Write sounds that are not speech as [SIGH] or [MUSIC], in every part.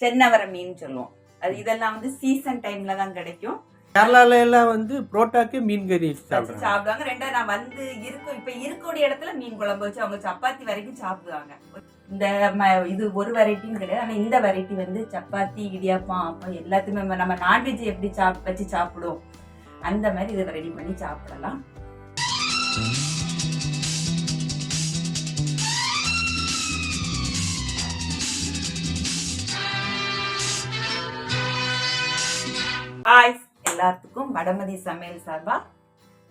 சென்னவர மீன் சொல்லுவோம். அது இதெல்லாம் வந்து சீசன் டைம்ல தான் கிடைக்கும். கேரளால எல்லாம் வந்து புரோட்டாக்கு மீன் கறி சாப்பிடுவாங்க. ரெண்டாவது நான் வந்து இருக்கும் இப்ப இருக்கக்கூடிய இடத்துல மீன் குழம்பு வச்சு அவங்க சப்பாத்தி வரைக்கும் சாப்பிடுவாங்க. இந்த இது ஒரு வெரைட்டியும் கிடையாது. ஆனா இந்த வெரைட்டி வந்து சப்பாத்தி இடியாப்பம் அப்பம் எல்லாத்தையுமே நம்ம- நம்ம நான்வெஜ் எப்படி சாப் வச்சு சாப்பிடுவோம். அந்த மாதிரி இதை ரெடி பண்ணி சாப்பிடலாம். ஹாய் எல்லாத்துக்கும் வடமதி சமையல் சார்பா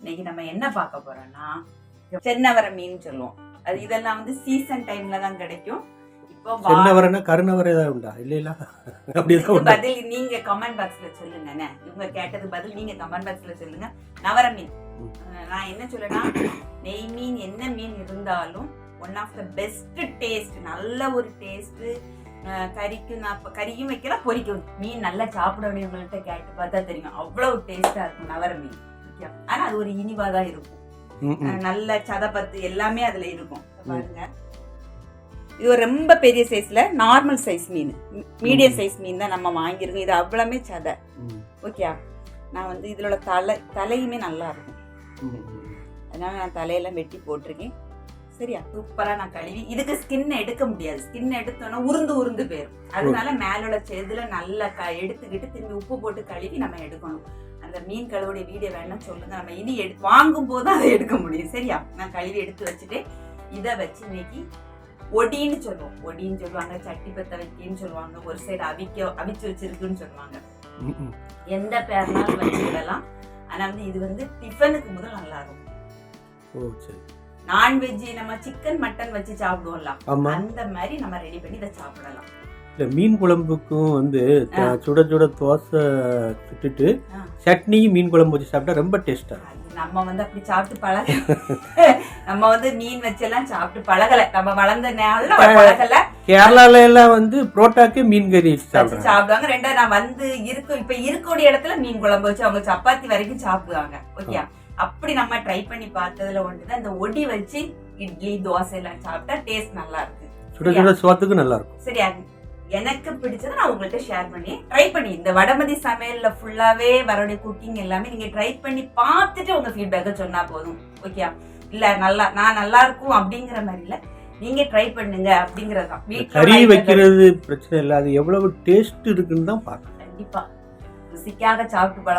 இன்னைக்கு நம்ம என்ன பார்க்க போறோம்னா சென்னவர மீன் சொல்லுவோம். அது இதெல்லாம் வந்து சீசன் டைம்ல தான் கிடைக்கும். இப்போ சென்னவரனா கருணவரை ஏதாவது உண்டா? இல்ல இல்ல. அப்படிதான் பதில் நீங்க கமெண்ட் பாக்ஸ்ல சொல்லுங்க. இவங்க கேட்டது பதில் நீங்க கமெண்ட் பாக்ஸ்ல சொல்லுங்க. நவர மீன் நான் என்ன சொல்றேன்னா நெய் மீன் என்ன மீன் இருந்தாலும் one of the best taste நல்ல ஒரு டேஸ்ட் கறிக்கும் நான் கறியும் வைக்கலாம் பொரிக்கும் மீன் நல்லா சாப்பிடக்கூடியவங்கள்ட்ட கேட்டு பார்த்தா தெரியும். அவ்வளவு டேஸ்டா இருக்கும் நவர மீன். ஆனா அது ஒரு இனிவா தான் இருக்கும். நல்ல சதப்பத்து எல்லாமே அதுல இருக்கும். பாருங்க. இது ஒரு ரொம்ப பெரிய சைஸ்ல நார்மல் சைஸ் மீன். மீடியம். சைஸ் மீன் தான் நம்ம வாங்கியிருக்கோம். இது அவ்வளவுமே சதை. ஓகே நான் வந்து இதோட தலை தலையுமே நல்லா இருக்கும். அதனால நான் தலையெல்லாம் வெட்டி போட்டிருக்கேன். சரியா? சூப்பரா நான் கழுவி. இதுக்கு ஸ்கின் எடுக்க முடியாது. ஸ்கின் எடுத்தோன்னா உருந்து உருந்து போயிடும் அதனால மேலோட செதுல நல்லா க எடுத்துக்கிட்டு திரும்பி உப்பு போட்டு கழுவி நம்ம எடுக்கணும். அந்த மீன் கழுவுடைய வீடியோ வேணா சொல்லுங்க. நம்ம இனி எடு வாங்கும் போது அதை எடுக்க முடியும். சரியா? நான் கழுவி எடுத்து வச்சுட்டு இதை வச்சு இன்னைக்கு ஒடின்னு சொல்லுவோம். ஒடின்னு சொல்லுவாங்க சட்டி பத்த வைக்கின்னு சொல்லுவாங்க ஒரு சைடு அவிக்க அவிச்சு வச்சிருக்குன்னு சொல்லுவாங்க. எந்த பேர்னாலும் வச்சுக்கிடலாம் ஆனா வந்து இது வந்து டிஃபனுக்கு முதல் நல்லா இருக்கும் ஓ சரி. நான்வெஜ் நம்ம சிக்கன் மட்டன் வச்சு சாப்பிடுவோம்ல அந்த மாதிரி நம்ம ரெடி பண்ணி இதை சாப்பிடலாம். இல்ல மீன் குழம்புக்கும் வந்து. சுட சுட தோசை சுட்டுட்டு. சட்னியும் மீன் குழம்பு வச்சு சாப்பிட்டா ரொம்ப டேஸ்டா இருக்கும். அது நம்ம வந்து அப்படி சாப்பிட்டு பழக நம்ம வந்து மீன் வச்செல்லாம் சாப்பிட்டு பழகல. நம்ம வளர்ந்த நாள்ல பழகல. கேரளால எல்லாம் வந்து புரோட்டாக்கு மீன் கறி சாப்பிடுவாங்க. ரெண்டாவது நான் வந்து இருக்கும் இப்ப இருக்கக்கூடிய இடத்துல மீன் குழம்பு வச்சு அவங்க சப்பாத்தி வரைக்கும் சாப்பிடுவாங்க. ஓகே அப்படி நம்ம ட்ரை பண்ணி பார்த்ததுல ஒன்றுதான் இந்த ஒடி வச்சு இட்லி தோசை எல்லாம் சாப்பிட்டா டேஸ்ட் நல்லா இருக்கு சுட நல்லா இருக்கும் சரி அது எனக்கு பிடிச்சதை நான் உங்கள்கிட்ட ஷேர் பண்ணி ட்ரை பண்ணி இந்த வடமதி சமையல்ல ஃபுல்லாவே வரக்கூடிய குக்கிங் எல்லாமே நீங்க ட்ரை பண்ணி பார்த்துட்டு உங்க ஃபீட்பேக்கை சொன்னா போதும். ஓகே இல்ல நல்லா நான் நல்லா இருக்கும் அப்படிங்கிற மாதிரி இல்ல. நீங்க ட்ரை பண்ணுங்க அப்படிங்கறது தான் இந்த வீட்ல கறி வைக்கிறது பிரச்சனை இல்லை அது எவ்வளவு டேஸ்ட் இருக்குன்னு தான் பார்க்கணும். கண்டிப்பா. ருசிக்காக சாப்பிட்டு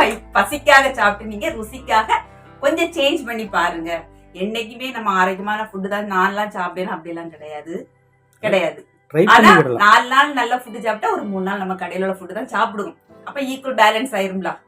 வயி- பசிக்காக சாப்பிட்டு நீங்க ருசிக்காக கொஞ்சம் சேஞ்ச் பண்ணி பாருங்க. என்னைக்குமே நம்ம ஆரோக்கியமான ஃபுட்டு தான் நான்லாம் சாப்பிடணும் அப்படிலாம் கிடையாது. கிடையாது. ஆனா நாலு நாள் நல்ல ஃபுட்டு சாப்பிட்டா ஒரு மூணு நாள் நம்ம கடையில உள்ள ஃபுட்டு தான் சாப்பிடுவோம். அப்ப ஈக்குவல் பேலன்ஸ் ஆயிரும்ல.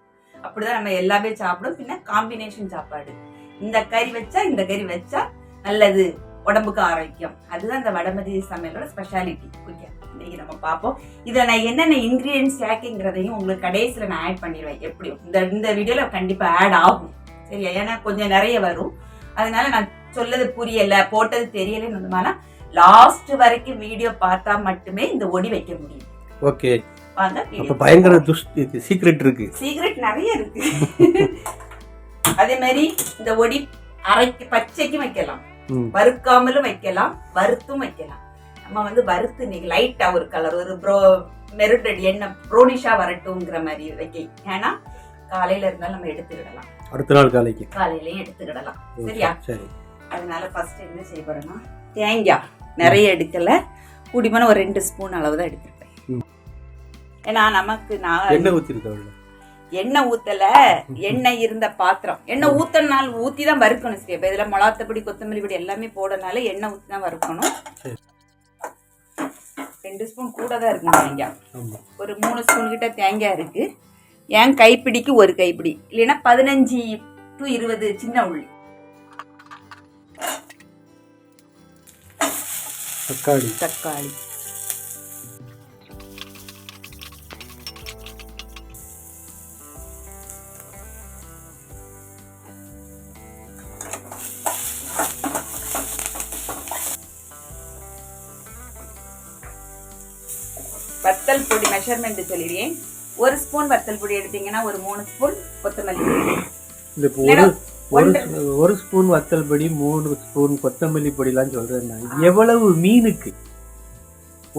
அப்படிதான் நம்ம எல்லாமே சாப்பிடும் பின்ன காம்பினேஷன் சாப்பாடு. இந்த கறி வச்சா இந்த கறி வச்சா நல்லது. உடம்புக்கு ஆரோக்கியம். அதுதான் இந்த வடமதி சமையலோட ஸ்பெஷாலிட்டி ஓகே இன்னைக்கு நம்ம பார்ப்போம். இதுல நான் என்னென்ன இன்கிரீடியன்ஸ் சேர்க்குங்கிறதையும் உங்களுக்கு கடைசியில நான் ஆட் பண்ணிடுவேன். எப்படியும் இந்த இந்த வீடியோல கண்டிப்பா ஆட் ஆகும். சரியா? ஏன்னா கொஞ்சம் நிறைய வரும். அதனால நான் சொல்லது புரியல போட்டது தெரியலன்னு லாஸ்ட் வரைக்கும் வீடியோ பார்த்தா மட்டுமே இந்த ஒடி வைக்க முடியும். ஓகே பயங்கர துஷ்டி சீக்ரெட் இருக்கு. சீக்ரெட் நிறைய இருக்கு. அதே மாதிரி இந்த ஒடி அரைக்கு பச்சைக்கும் வைக்கலாம். வறுக்காமலும் வைக்கலாம் வறுத்தும் வைக்கலாம். நம்ம வந்து வறுத்து இன்னைக்கு லைட்டா ஒரு கலர் ஒரு ப்ரோ மெருட் ரெடி என்ன ப்ரோனிஷா வரட்டும்ங்கிற மாதிரி வைக்க ஏன்னா காலையில இருந்தாலும் நம்ம எடுத்துக்கிடலாம். அடுத்த நாள் காலைக்கு. காலையிலயும் எடுத்துக்கிடலாம். சரியா? சரி. அதனால ஃபர்ஸ்ட் என்ன செய்ய போறேன்னா தேங்காய் நிறைய எடுக்கல. கூடிமான ஒரு ரெண்டு ஸ்பூன் அளவு தான் எடுத்துருப்பேன். ஏன்னா நமக்கு நான் எண்ணெய் ஊத்திருக்க எண்ணெய் ஊத்தல எண்ணெய் இருந்த பாத்திரம். எண்ணெய் ஊத்தனால ஊத்தி தான் வறுக்கணும் சரி இப்ப இதுல மிளகாத்தப்பொடி கொத்தமல்லி பொடி எல்லாமே போடனால எண்ணெய் ஊத்தி தான் வறுக்கணும். ரெண்டு ஸ்பூன் கூட தான் இருக்கும் தேங்காய் ஒரு மூணு ஸ்பூன் கிட்ட தேங்காய் இருக்கு. என் கைப்பிடிக்கு ஒரு கைப்பிடி. இல்லைன்னா பதினஞ்சு டு இருபது சின்ன உள்ளி தக்காளி. தக்காளி. சொல்லிடுறேன். ஒரு ஸ்பூன் வத்தல் பொடி எடுத்தீங்கன்னா ஒரு மூணு ஸ்பூன் கொத்தமல்லி ஒரு ஸ்பூன் வத்தல் பொடி மூணு ஸ்பூன் கொத்தமல்லி பொடிலாம் சொல்றேன். எவ்வளவு மீனுக்கு?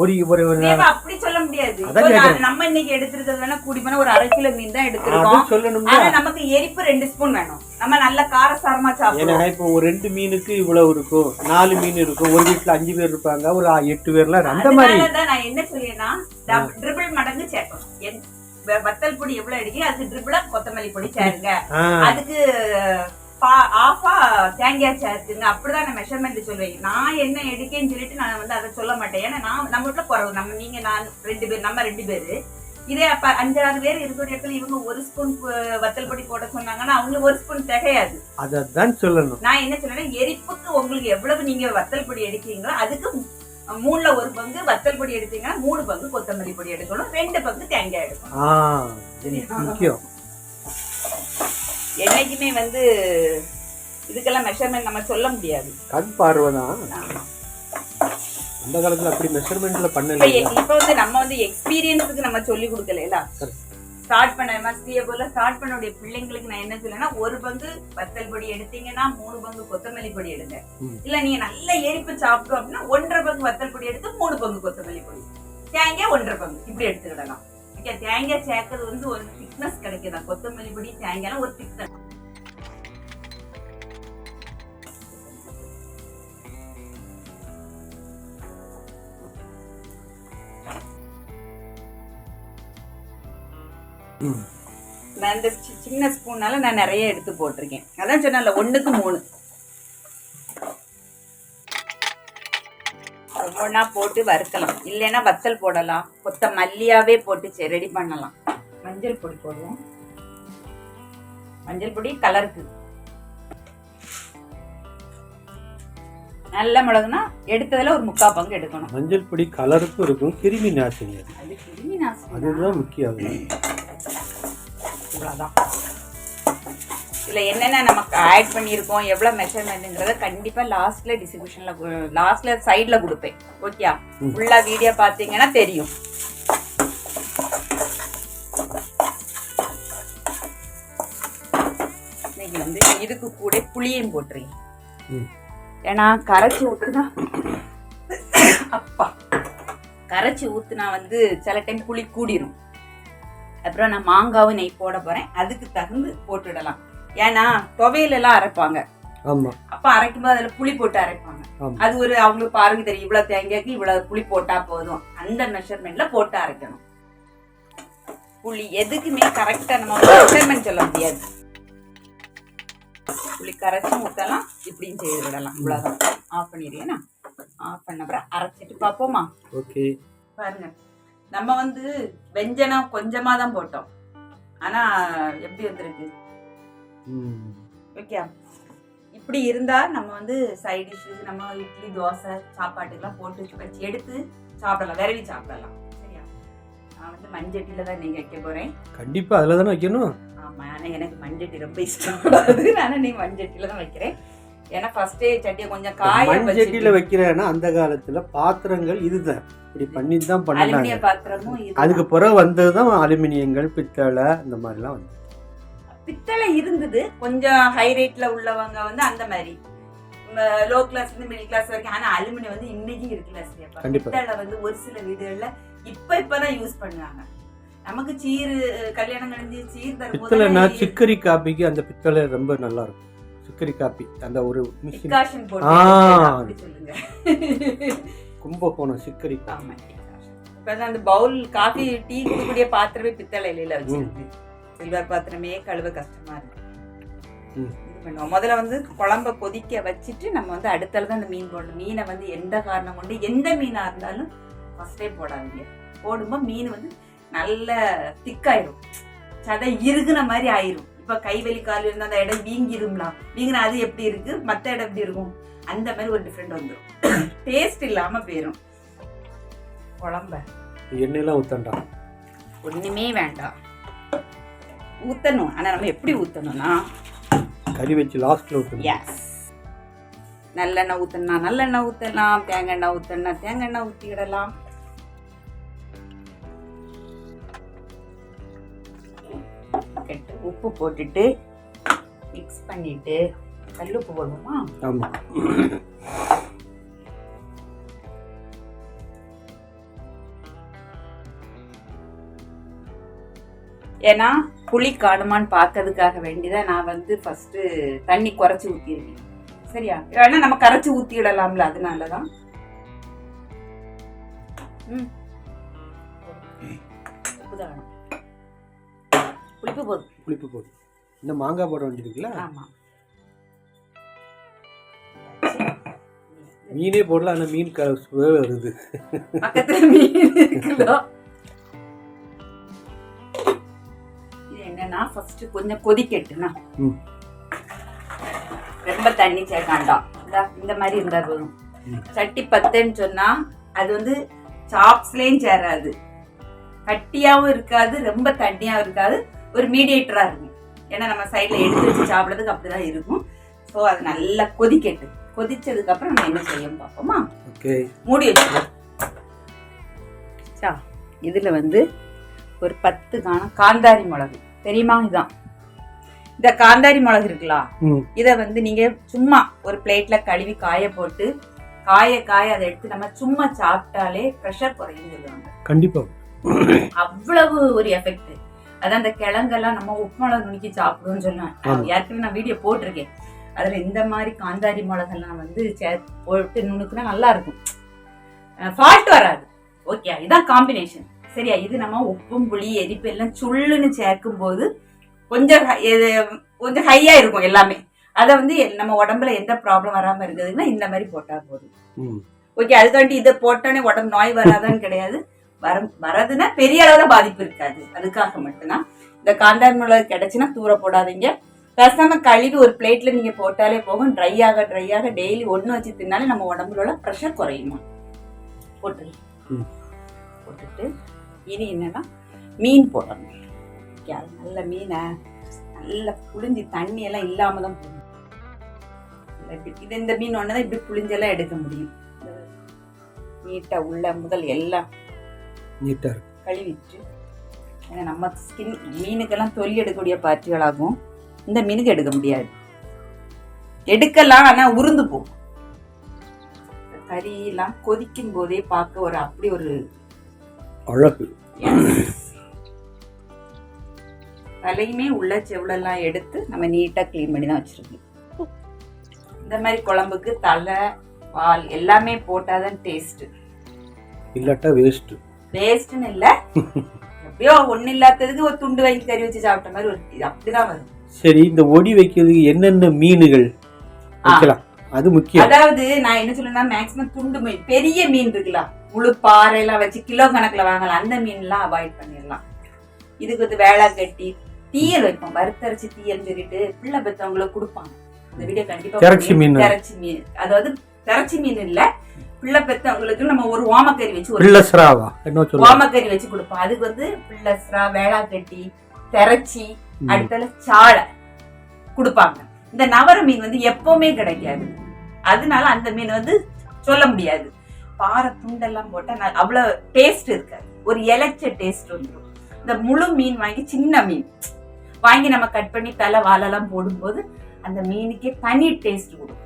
ஒரு ஒரு அப்படி சொல்ல முடியாது. நம்ம இன்னைக்கு எடுத்திருக்கிறது வேணா கூடி போனா ஒரு அரை கிலோ மீன் தான் எடுத்திருக்கோம். ஆனா நமக்கு எரிப்பு ரெண்டு ஸ்பூன் வேணும். நம்ம நல்ல காரசாரமா சாப்பிடுவோம். இப்போ ஒரு ரெண்டு மீனுக்கு இவ்வளவு இருக்கும். நாலு மீன் இருக்கும். ஒரு வீட்டுல அஞ்சு பேர் இருப்பாங்க. ஒரு எட்டு பேர்லாம் அந்த மாதிரி. அதனாலதான் நான் என்ன சொல்லியேன்னா ட்ரிபிள் மடங்கு சேர்க்கணும். வத்தல் பொடி எவ்வளவு எடுக்கீங்க அதுக்கு ட்ரிபிளா கொத்தமல்லி பொடி சேருங்க. ஆ, அதுக்கு ஆஃபா தேங்காய் சேர்த்துங்க அப்படிதான் நான் மெஷர்மெண்ட் சொல்லுவேன் நான் என்ன எடுக்கேன்னு சொல்லிட்டு நான் வந்து அதை சொல்ல மாட்டேன். ஏன்னா நான் நம்ம வீட்டுல குறவு நம்ம நீங்க நான் ரெண்டு பேர் நம்ம ரெண்டு பேரு. இதே அப்ப அஞ்சாறு பேர் இருக்கிற இடத்துல இவங்க ஒரு ஸ்பூன் வத்தல் பொடி போட சொன்னாங்கன்னா அவங்களுக்கு ஒரு ஸ்பூன் திகையாது அதான் சொல்லணும். நான் என்ன சொல்றேன் எரிப்புக்கு உங்களுக்கு எவ்வளவு நீங்க வத்தல் பொடி எடுக்கீங்களோ அதுக்கு மூணுல ஒரு பங்கு வத்தல் பொடி எடுத்தீங்கன்னா மூணு பங்கு கொத்தமல்லி பொடி எடுக்கணும். ரெண்டு பங்கு தேங்காய் எடுக்கணும். என்னைக்குமே வந்து இதுக்கெல்லாம் மெஷர்மெண்ட் நம்ம சொல்ல முடியாது. கண் பார்வை தான். அந்த காலத்துல அப்படி மெஷர்மெண்ட்ல பண்ணல இப்ப வந்து நம்ம வந்து எக்ஸ்பீரியன்ஸுக்கு நம்ம சொல்லி கொடுக்கல ஸ்டார்ட் பண்ண மஸ்திய போல ஸ்டார்ட் பண்ணக்கூடிய பிள்ளைங்களுக்கு நான் என்ன சொல்லேன்னா ஒரு பங்கு வத்தல் பொடி எடுத்தீங்கன்னா மூணு பங்கு கொத்தமல்லி பொடி எடுங்க. இல்ல நீங்க நல்ல எரிப்பு சாப்பிட்டோம் அப்படின்னா ஒன்றரை பங்கு வத்தல் பொடி எடுத்து மூணு பங்கு கொத்தமல்லி பொடி. தேங்காய் ஒன்றரை பங்கு. இப்படி எடுத்துக்கிடலாம். ஓகே தேங்காய் சேர்க்கறது வந்து ஒரு திக்னஸ் கிடைக்குதா. கொத்தமல்லி பொடி தேங்காய்லாம் ஒரு திக்னஸ். நான் இந்த சின்ன ஸ்பூனால நான் நிறைய எடுத்து போட்டிருக்கேன். அதான் சொன்னேன்ல ஒண்ணுக்கு மூணு. ஒவ்வொன்றா போட்டு வறுக்கலாம். இல்லைன்னா வத்தல் போடலாம். கொத்த மல்லியாவே போட்டு ரெடி பண்ணலாம். மஞ்சள் பொடி போடுவோம். மஞ்சள் பொடி கலருக்கு. நல்ல மிளகுனா எடுத்ததுல ஒரு முக்கா பங்கு எடுக்கணும். மஞ்சள் பொடி கலருக்கும் இருக்கும். கிருமி நாசினி அதுதான் முக்கியம் அதுல. இதில் என்னென்ன நமக்கு ஆட் பண்ணியிருக்கோம் எவ்வளோ மெஷர்மெண்ட்டுங்கிறத கண்டிப்பாக லாஸ்ட்டில் டிஸ்ட்ரிபியூஷனில் லாஸ்ட்டில் சைடில் கொடுப்பேன். ஓகே. ஃபுல்லாக வீடியோ பார்த்தீங்கன்னா தெரியும். இன்னைக்கு வந்து இதுக்கு கூட புளியும் போட்டுருங்க. ஏன்னா கரைச்சி ஊற்றுனா அப்பா. கரைச்சி ஊற்றுனா வந்து சில டைம் புளி கூடிரும். அப்புறம் நான் மாங்காவும் நெய் போட போறேன். அதுக்கு தகுந்து போட்டுடலாம். ஏன்னா துவையில எல்லாம் அரைப்பாங்க. அப்ப அரைக்கும் போது அதுல புளி போட்டு அரைப்பாங்க. அது ஒரு அவங்களுக்கு பாருங்க தெரியும். இவ்வளவு தேங்காய்க்கு இவ்வளவு புளி போட்டா போதும். அந்த மெஷர்மெண்ட்ல போட்டு அரைக்கணும். புளி எதுக்குமே கரெக்டா நம்ம மெஷர்மெண்ட் சொல்ல முடியாது. புளி கரைச்சும் ஊத்தலாம். இப்படியும் செய்து விடலாம். இவ்வளவுதான். ஆஃப் பண்ணிடுறேன்னா ஆஃப் பண்ண அப்புறம் அரைச்சிட்டு பார்ப்போமா? ஓகே. பாருங்க. நம்ம வந்து வெஞ்சனம் கொஞ்சமா தான் போட்டோம். ஆனா எப்படி வந்திருக்கு? ஓகே. இப்படி இருந்தா நம்ம வந்து சைட் டிஷ் நம்ம இட்லி தோசை சாப்பாட்டுக்கெல்லாம் போட்டு வச்சு எடுத்து சாப்பிடலாம். விரவி சாப்பிடலாம். சரியா? நான் வந்து மஞ்சட்டில தான் நீங்க வைக்க போறேன். கண்டிப்பா அதுல தானே வைக்கணும்? ஆமா ஆனா எனக்கு மஞ்சட்டி ரொம்ப இஷ்டம் அது [LAUGHS] நான் நீ மஞ்சட்டில தான் வைக்கிறேன். ஏன்னா ஃபர்ஸ்டே சட்டியை கொஞ்சம் காய மண்சட்டியில வைக்கிறேன்னா அந்த காலத்துல பாத்திரங்கள் இதுதான். இப்படி பண்ணி தான் பண்ணாங்க. அலுமினிய பாத்திரமும் இது அதுக்கு பிறகு வந்ததுதான் அலுமினியங்கள் பித்தளை இந்த மாதிரிலாம் வந்து பித்தளை இருந்தது. கொஞ்சம் ஹை ரேட்ல உள்ளவங்க வந்து அந்த மாதிரி. லோ கிளாஸ் இருந்து மிடில் கிளாஸ் வரைக்கும். ஆனா அலுமினியம் வந்து இன்னைக்கும் இருக்குல்ல கண்டிப்பா. பித்தளை வந்து ஒரு சில வீடுகள்ல இப்ப இப்பதான் யூஸ் பண்ணுவாங்க நமக்கு சீர் கல்யாணம் கழிஞ்சு சீர் பித்தளைனா சிக்கரி காப்பிக்கு அந்த பித்தளை ரொம்ப நல்லா இருக்கும். சிக்கரி காப்பி அந்த ஒரு கும்பகோணம் சிக்கரி காப்பி. இப்ப அந்த பவுல் காஃபி டீ குடிக்கக்கூடிய பாத்திரமே பித்தளை இலையில வச்சிருக்கு. சில்வர் பாத்திரமே கழுவ கஷ்டமா இருக்கு. இது பண்ணுவோம் முதல்ல வந்து குழம்ப கொதிக்க வச்சுட்டு நம்ம வந்து அடுத்தது தான் அந்த மீன் போடணும். மீனை வந்து எந்த காரணம் கொண்டு எந்த மீனா இருந்தாலும் ஃபர்ஸ்டே போடாதீங்க. போடும்போது மீன் வந்து நல்ல திக்காயிரும். சதை இறுகுன மாதிரி ஆயிரும். இப்ப கைவலி கால் இருந்தா அந்த இடம் வீங்கிரும்லாம் வீங்கினா அது எப்படி இருக்கு? மத்த இடம் எப்படி இருக்கும்? அந்த மாதிரி ஒரு டிஃப்ரெண்ட் வந்துடும் டேஸ்ட் இல்லாம போயிரும். குழம்ப. எண்ணெயெல்லாம் ஊத்தண்டா? ஒண்ணுமே வேண்டாம். ஊத்தணும். ஆனா நம்ம எப்படி ஊத்தணும்னா கறி வச்சு லாஸ்ட்ல ஊத்தணும். எஸ் நல்லெண்ணெய் ஊத்தணும் நல்லெண்ணெய் ஊத்தலாம். தேங்காய் எண்ணெய் ஊத்தணும்னா தேங்காய் எண்ணெய் கெட்டு உப்பு போட்டுட்டு மிக்ஸ் பண்ணிட்டு கல்லுப்பு போடுவோமா? ஆமா. ஏன்னா புளி காணுமான்னு பார்க்கறதுக்காக வேண்டிதான் நான் வந்து ஃபர்ஸ்ட் தண்ணி குறைச்சி ஊற்றிருக்கேன் சரியா? வேணா நம்ம கரைச்சி ஊற்றிடலாம்ல அதனால தான் ம். புளிப்பு போதும். புளிப்பு போடும் இந்த மாங்காய் போட வேண்டியிருக்குல்ல ஆமா. மீனே போடல ஆனால் மீன் க வருது. பக்கத்துல மீன் இருக்குதோ? என்னன்னா ஃபர்ஸ்ட் கொஞ்சம் கொதிக்கட்டுனா. ரொம்ப தண்ணி சேர்க்காண்டாம் இந்தா, மாதிரி இருந்தா போதும். ம். சட்டி பத்துன்னு சொன்னா அது வந்து சாப்ஸ்லயும் சேராது. கட்டியாவும் இருக்காது ரொம்ப தண்ணியாவும் இருக்காது. ஒரு மீடியேட்டரா இருக்கும். ஏன்னா நம்ம சைடுல எடுத்து வச்சு சாப்பிடுறதுக்கு அப்படிதான் இருக்கும். ஸோ அது நல்லா கொதிக்கட்டு கொதிச்சதுக்கு அப்புறம் நம்ம என்ன செய்யணும் பார்ப்போமா? மூடி வச்சுக்கலாம் இதில் வந்து ஒரு பத்து காணம் காந்தாரி மிளகு. தெரியுமா இதான்? இந்த காந்தாரி மிளகு இருக்குல்ல இதை வந்து நீங்க சும்மா ஒரு பிளேட்ல கழுவி காய போட்டு காய காய அதை எடுத்து நம்ம சும்மா சாப்பிட்டாலே ப்ரெஷர் குறையும் சொல்லுவாங்க. கண்டிப்பாக அவ்வளவு ஒரு எஃபெக்ட் அதான் அந்த கிழங்கெல்லாம் நம்ம உப்புமிளகு நுணுக்கி சாப்பிடுவோம்னு சொல்லுவேன். ஆமா. ஏற்கனவே நான் வீடியோ போட்டிருக்கேன். அதுல இந்த மாதிரி காந்தாரி மிளகெல்லாம் வந்து போட்டு நுணுக்குனா நல்லா இருக்கும். ஃபால்ட் வராது. ஓகே இதான் காம்பினேஷன் சரியா? இது நம்ம உப்பும் புளி எரிப்பு எல்லாம் சுள்ளுன்னு சேர்க்கும் போது கொஞ்சம் கொஞ்சம் ஹையா இருக்கும் எல்லாமே. அதை வந்து நம்ம உடம்புல எந்த ப்ராப்ளம் வராம இருக்குதுன்னா இந்த மாதிரி போட்டா போதும். ஓகே அதுக்காண்டி இதை போட்டோன்னே உடம்பு நோய் வராதான்னு கிடையாது. வர வரதுன்னா பெரிய அளவுல பாதிப்பு இருக்காது. அதுக்காக மட்டும்தான். இந்த காந்தாரி மிளகு கிடைச்சுன்னா தூர போடாதீங்க. பேசாம கழுவி ஒரு பிளேட்ல நீங்க போட்டாலே போகும். ட்ரை ஆக ட்ரை ஆக டெய்லி ஒண்ணு வச்சு தின்னாலே நம்ம உடம்புல உள்ள ப்ரெஷர் குறையுமா? போட்டு. போட்டுட்டு இனி என்னன்னா மீன் போடணும். ஓகே, அது நல்ல மீனை நல்லா புளிஞ்சு தண்ணி எல்லாம் இல்லாம தான் போடணும். இது இந்த மீன் ஒன்று தான் இப்படி புளிஞ்செல்லாம் எடுக்க முடியும். நீட்டா உள்ள முதல் எல்லாம் நீட்டாக கழுவிட்டு ஏன்னா நம்ம ஸ்கின் மீனுக்கெல்லாம் தொல்லி எடுக்கக்கூடிய பாற்றுகளாகும் இந்த மீனுக்கு எடுக்க முடியாது. எடுக்கலாம் ஆனா உருந்து போகும். கறியெல்லாம் கொதிக்கும் போதே பார்க்க ஒரு அப்படி ஒரு அழகு. தலையுமே உள்ள செவ்வளெல்லாம் எடுத்து நம்ம நீட்டா க்ளீன் பண்ணி தான் வச்சிருக்கோம். இந்த மாதிரி குழம்புக்கு தலை பால் எல்லாமே போட்டாதான் டேஸ்ட் இல்லாட்டா வேஸ்ட்டு வேஸ்ட்னு இல்ல. எப்படியோ ஒண்ணு இல்லாததுக்கு ஒரு துண்டு வாங்கி கறி வச்சு சாப்பிட்ட மாதிரி ஒரு அப்படிதான் வரும். சரி இந்த ஒடி வைக்கிறதுக்கு என்னென்ன மீன்கள் வைக்கலாம்? அது முக்கியம். அதாவது நான் என்ன சொல்லுன்னா மேக்ஸிமம் துண்டு மீன் பெரிய மீன் இருக்குல்ல முழு பாறை எல்லாம் வச்சு கிலோ கணக்குல வாங்கலாம். அந்த மீன் எல்லாம் அவாய்ட் பண்ணிடலாம். இதுக்கு வந்து வேளா கட்டி தீயல் வைப்போம். வறுத்தரைச்சு தீயல் சொல்லிட்டு பிள்ளை பெத்தவங்களுக்கு கொடுப்பாங்க. இந்த வீடியோ கண்டிப்பா பாருங்க. மீன். திரட்சி மீன். அதாவது திரட்சி மீன் இல்ல பிள்ளை பெத்தவங்களுக்கு நம்ம ஒரு ஓமக்கறி வச்சு ஒரு ஓமக்கறி வச்சு கொடுப்போம். அதுக்கு வந்து பிள்ளஸ்ரா வேளா கட்டி திரச்சி. அடுத்தல சாளை கொடுப்பாங்க. இந்த நவர மீன் வந்து எப்பவுமே கிடைக்காது. அதனால அந்த மீன் வந்து சொல்ல முடியாது. பாறை துண்டெல்லாம் போட்டா அவ்வளவு டேஸ்ட் இருக்காது. ஒரு இலைச்ச டேஸ்ட் வந்துடும் இந்த முழு மீன் வாங்கி சின்ன மீன். வாங்கி நம்ம கட் பண்ணி தலை வாலெல்லாம் போடும்போது அந்த மீனுக்கே தனி டேஸ்ட் கொடுக்கும்.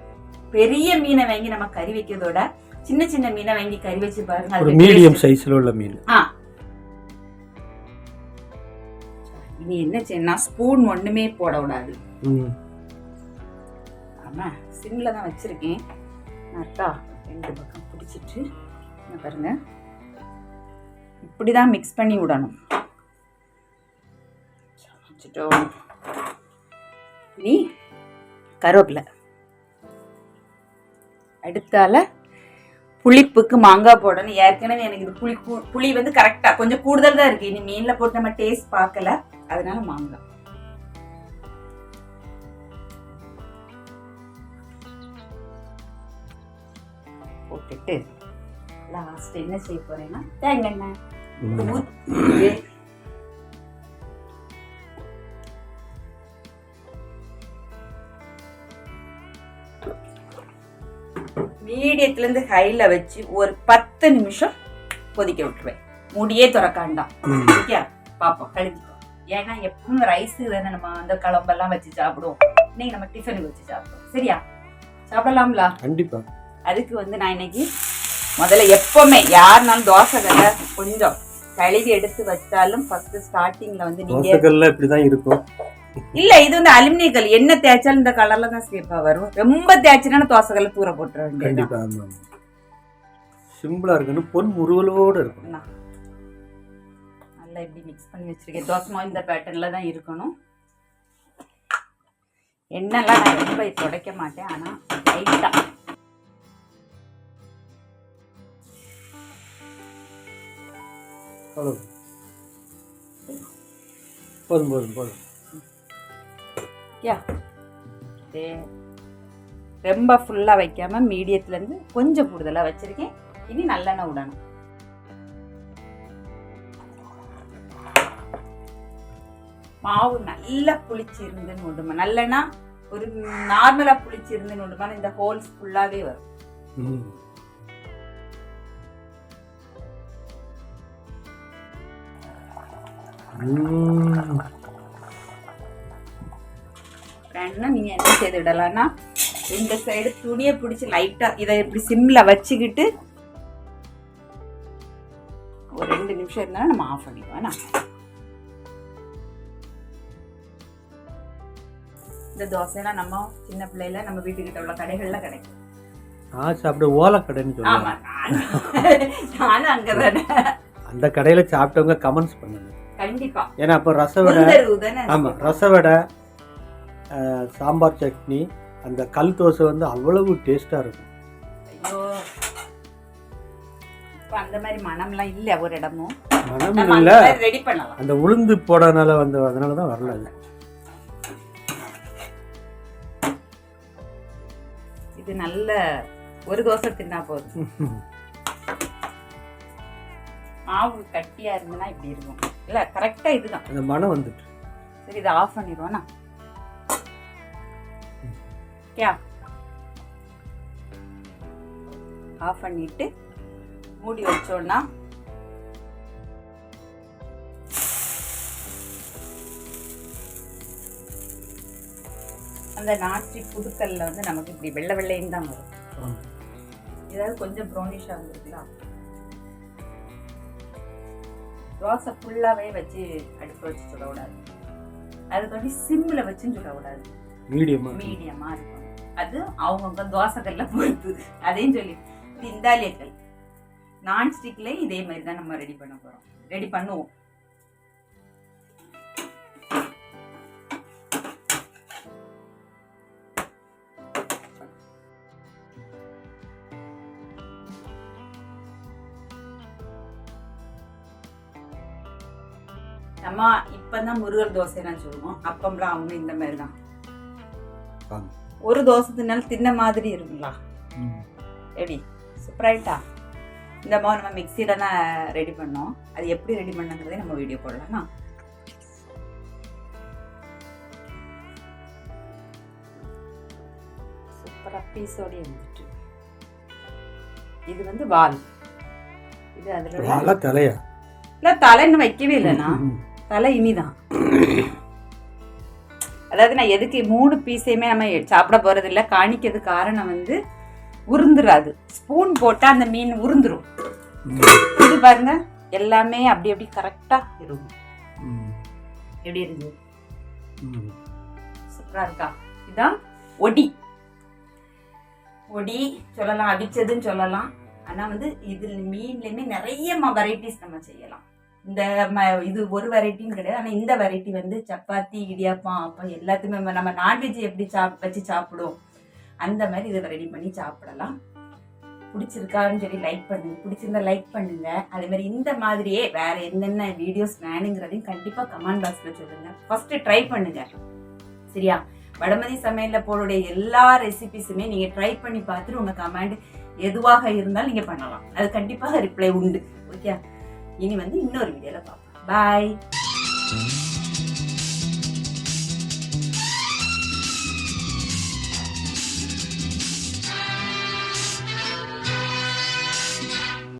பெரிய மீனை வாங்கி நம்ம கறி வைக்கிறதோட சின்ன சின்ன மீனை வாங்கி கறி வச்சு பாருங்க மீடியம் சைஸ்ல உள்ள மீன். இனி என்ன செய்யணும் ஸ்பூன் ஒண்ணுமே போட விடாது ம் சிம்மில் தான் வச்சுருக்கேன். நட்டா ரெண்டு பக்கம் பிடிச்சிட்டு பாருங்கள் இப்படி தான் மிக்ஸ் பண்ணி விடணும். வச்சுட்டோம். இனி கருவேப்பிலை. அடுத்தால புளிப்புக்கு மாங்காய் போடணும். ஏற்கனவே எனக்கு இது புளி புளி வந்து கரெக்டாக கொஞ்சம் கூடுதல் தான் இருக்குது இனி மீனில் போட்டு நம்ம டேஸ்ட் பார்க்கல. அதனால மாங்காய். போட்டுட்டு லாஸ்ட் என்ன செய்ய போறேன்னா தேங்காய் எண்ணெய். ம். ஊத்தி மீடியத்துல இருந்து ஹைல வச்சு ஒரு பத்து நிமிஷம் கொதிக்க விட்டுருவேன். மூடியே திறக்காண்டாம். ஓகே? பாப்போம் கழிஞ்சுப்போம் ஏன்னா எப்பவும் ரைஸ் தானே நம்ம அந்த குழம்பெல்லாம் வச்சு சாப்பிடுவோம். இன்னைக்கு நம்ம டிஃபனுக்கு வச்சு சாப்பிடுவோம். சரியா? சாப்பிடலாம்ல? கண்டிப்பா. அதுக்கு வந்து நான் இன்னைக்கு முதல்ல எப்பவுமே யாருனாலும் தோசை கல்ல கொஞ்சம் கழுவி எடுத்து வச்சாலும் ஃபர்ஸ்ட் ஸ்டார்டிங்ல வந்து நீங்க தோசைகள்ல இப்படிதான் இருக்கும். இல்ல இது வந்து அலுமினிய கல். என்ன தேய்ச்சாலும் இந்த கலர்ல தான் சேப்பா வரும். ரொம்ப தேய்ச்சினா தோசைகல்ல தூர போட்டுற வேண்டியது சிம்பிளா இருக்கணும். பொன் முருவலோட இருக்கும் நல்லா இப்படி மிக்ஸ் பண்ணி வச்சிருக்கேன். தோசை மாவு இந்த பேட்டர்ன்ல தான் இருக்கணும். எண்ணெய்லாம் நான் ரொம்ப துடைக்க மாட்டேன். ஆனா லைட்டா அவ்வளவு போதும் போதும் போதும். யா. ரொம்ப ஃபுல்லா வைக்காம மீடியத்துல இருந்து கொஞ்சம் கூடுதலா வச்சிருக்கேன். இனி நல்லெண்ணெய் விடணும். மாவு நல்லா புளிச்சு இருந்துன்னு விடுமா? நல்லெண்ணா ஒரு நார்மலா புளிச்சு இருந்துன்னு விடுமா இந்த ஹோல்ஸ் ஃபுல்லாவே வரும். வேணும்னா நீங்க என்ன செய்து விடலாம்னா இந்த சைடு துணியை பிடிச்சி லைட்டா இதை இப்படி சிம்ல வச்சுக்கிட்டு ஒரு ரெண்டு நிமிஷம் இருந்தாலும் நம்ம ஆஃப் பண்ணிக்குவோம் என்ன? இந்த தோசைலாம் நம்ம சின்ன பிள்ளையில நம்ம வீட்டுக்கிட்ட உள்ள கடைகள்ல கிடைக்கும். நான் சாப்பிட சொல்லுவேன். நானும் அங்கதானே. அந்த கடையில சாப்பிட்டவங்க கமெண்ட்ஸ் பண்ணுங்க. கண்டிப்பா. ஏன்னா அப்போ ரசவடை முந்தருவு தானே? ஆமா ரசவடை சாம்பார் சட்னி அந்த கல் தோசை வந்து அவ்வளவு டேஸ்டா இருக்கும். அந்த மாதிரி மனம்லாம் இல்ல ஒரு இடமும். மனம் இல்ல. ரெடி பண்ணலாம். அந்த உளுந்து போடனால வந்து அதனால தான் வரல அது. இது நல்ல ஒரு தோசை தின்னா போதும். [LAUGHS] மாவு கட்டியா இருந்ததுன்னா இப்படி இருக்கும். இல்ல கரெக்டா இதுதான். அந்த மனம் வந்துட்டு. சரி இதை ஆஃப் பண்ணிடுவோம்னா கே ஆஃப் பண்ணிட்டு மூடி வச்சோம்னா அந்த நாச்சி புதுக்கல்ல வந்து நமக்கு இப்படி வெள்ளை வெள்ளைன்னு தான் வரும். ஏதாவது கொஞ்சம் ப்ரௌனிஷாக இருந்திருக்கலாம் தோசை ஃபுல்லாகவே வச்சு அடுப்பு வச்சு சுடக்கூடாது. அது கொஞ்சம் சிம்மில் வச்சும் சுடக்கூடாது. மீடியமா மீடியமாக இருக்கும். அது அவங்கவுங்க தோசைக்கல்ல பொறுத்து அதையும் சொல்லி இந்தாலியக்கல் நான் ஸ்டிக்லேயும் இதே மாதிரி தான் நம்ம ரெடி பண்ண போகிறோம் ரெடி பண்ணுவோம். நம்ம இப்பதான் முருகல் தோசைலாம் சொல்லுவோம் அப்பம்லாம் அவங்க இந்த மாதிரி தான். ஒரு தோசை தின்னாலும் தின்ன மாதிரி இருக்குங்களா. எப்படி? சூப்பராயிட்டா இந்த மாவு நம்ம மிக்சியில தான் ரெடி பண்ணோம். அது எப்படி ரெடி பண்ணுங்கிறதே நம்ம வீடியோ போடலாம்னா சூப்பராக பீஸோடய இருந்துட்டு. இது வந்து வால். இது அதில் தலையா? இல்லை தலைன்னு வைக்கவே இல்லைண்ணா. தலை இனிதான். அதாவது நான் எதுக்கு மூணு பீஸையுமே நம்ம சாப்பிட போகிறதில்ல இல்ல காணிக்கிறது காரணம் வந்து உருந்துராது. ஸ்பூன் போட்டால் அந்த மீன் உருந்துரும். இது பாருங்க எல்லாமே அப்படி அப்படி கரெக்டாக இருக்கும். எப்படி இருந்தது சூப்பராக இருக்கா? இதான் ஒடி. ஒடி சொல்லலாம் அடித்ததுன்னு சொல்லலாம். ஆனால் வந்து இதில் மீன்லேயுமே நிறைய வெரைட்டிஸ் நம்ம செய்யலாம். இந்த ம- இது ஒரு வெரைட்டின்னு கிடையாது. ஆனால் இந்த வெரைட்டி வந்து சப்பாத்தி இடியாப்பம் அப்போ எல்லாத்துக்குமே நம்ம- நான்வெஜ் எப்படி சாப் வச்சு சாப்பிடுவோம்? அந்த மாதிரி இதை ரெடி பண்ணி சாப்பிடலாம். பிடிச்சிருக்கான்னு சொல்லி லைக் பண்ணுங்க. பிடிச்சிருந்தா லைக் பண்ணுங்க. அதே மாதிரி இந்த மாதிரியே வேற என்னென்ன வீடியோஸ் வேணுங்கிறதையும் கண்டிப்பாக கமெண்ட் பாக்ஸில் சொல்லுங்க. ஃபர்ஸ்ட் ட்ரை பண்ணுங்க. சரியா? வடமதி சமையலில் போடுடைய எல்லா ரெசிபிஸுமே நீங்கள் ட்ரை பண்ணி பார்த்துட்டு உங்கள் கமெண்ட் எதுவாக இருந்தாலும் நீங்கள் பண்ணலாம். அது கண்டிப்பாக ரிப்ளை உண்டு. ஓகே இனி வந்து இன்னொரு வீடியோவில் பார்ப்போம். பாய்